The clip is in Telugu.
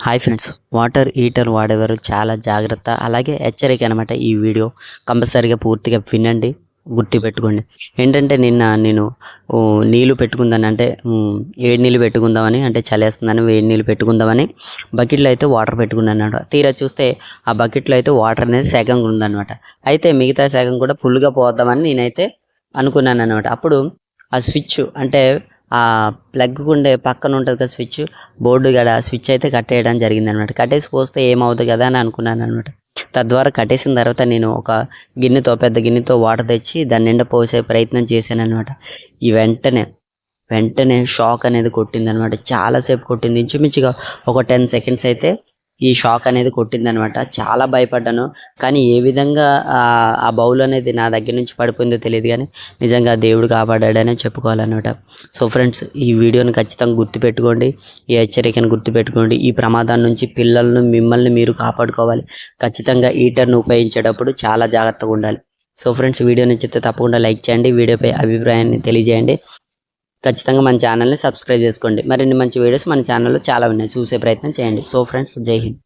హాయ్ ఫ్రెండ్స్ వాటర్ హీటర్ వాడేవారు చాలా జాగ్రత్త. అలాగే హెచ్చరిక అనమాట ఈ వీడియో. కంపల్సరీగా పూర్తిగా వినండి గుర్తు పెట్టుకోండి ఏంటంటే నిన్న నేను నీళ్ళు పెట్టుకుందాను అంటే ఉమ్, వేడి నీళ్ళు పెట్టుకుందామని అంటే చలేస్తుందని వేడి నీళ్ళు పెట్టుకుందామని బకెట్లో అయితే వాటర్ పెట్టుకున్నాను అనమాట తీరా చూస్తే ఆ బకెట్లో అయితే వాటర్ అనేది సగంగా ఉందన్నమాట. అయితే మిగతా సగం కూడా ఫుల్గా పోద్దామని నేనైతే అనుకున్నాను అనమాట అప్పుడు ఆ స్విచ్ అంటే ఆ ప్లగ్ ఉండే పక్కన ఉంటుంది కదా స్విచ్ బోర్డు గడ స్విచ్ అయితే కట్టేయడం జరిగింది అనమాట కట్టేసి పోస్తే ఏమవుతుంది కదా అని అనుకున్నాను అనమాట తద్వారా కట్టేసిన తర్వాత నేను ఒక గిన్నెతో పెద్ద గిన్నెతో వాటర్ తెచ్చి దాని నిండా పోసే ప్రయత్నం చేశాను అనమాట ఈ వెంటనే వెంటనే షాక్ అనేది కొట్టింది అనమాట చాలాసేపు కొట్టింది. ఇంచుమించుగా ఒక టెన్ సెకండ్స్ అయితే ఈ షాక్ అనేది కొట్టింది అనమాట చాలా భయపడ్డాను. కానీ ఏ విధంగా ఆ- ఆ బౌల్ అనేది నా దగ్గర నుంచి పడిపోయిందో తెలియదు కానీ నిజంగా దేవుడు కాపాడాడనే చెప్పుకోవాలన్నమాట. సో ఫ్రెండ్స్ ఈ వీడియోని ఖచ్చితంగా గుర్తుపెట్టుకోండి. ఈ హెచ్చరికను గుర్తుపెట్టుకోండి. ఈ ప్రమాదం నుంచి పిల్లలను మిమ్మల్ని మీరు కాపాడుకోవాలి. ఖచ్చితంగా హీటర్ను ఉపయోగించేటప్పుడు చాలా జాగ్రత్తగా ఉండాలి. సో ఫ్రెండ్స్ వీడియో నచ్చితే తప్పకుండా లైక్ చేయండి. వీడియోపై అభిప్రాయాన్ని తెలియజేయండి. ఖచ్చితంగా మన ఛానల్ని సబ్స్క్రైబ్ చేసుకోండి. మరిన్ని మంచి వీడియోస్ మన ఛానల్లో చాలా ఉన్నాయి. చూసే ప్రయత్నం చేయండి. సో ఫ్రెండ్స్ జై హింద్.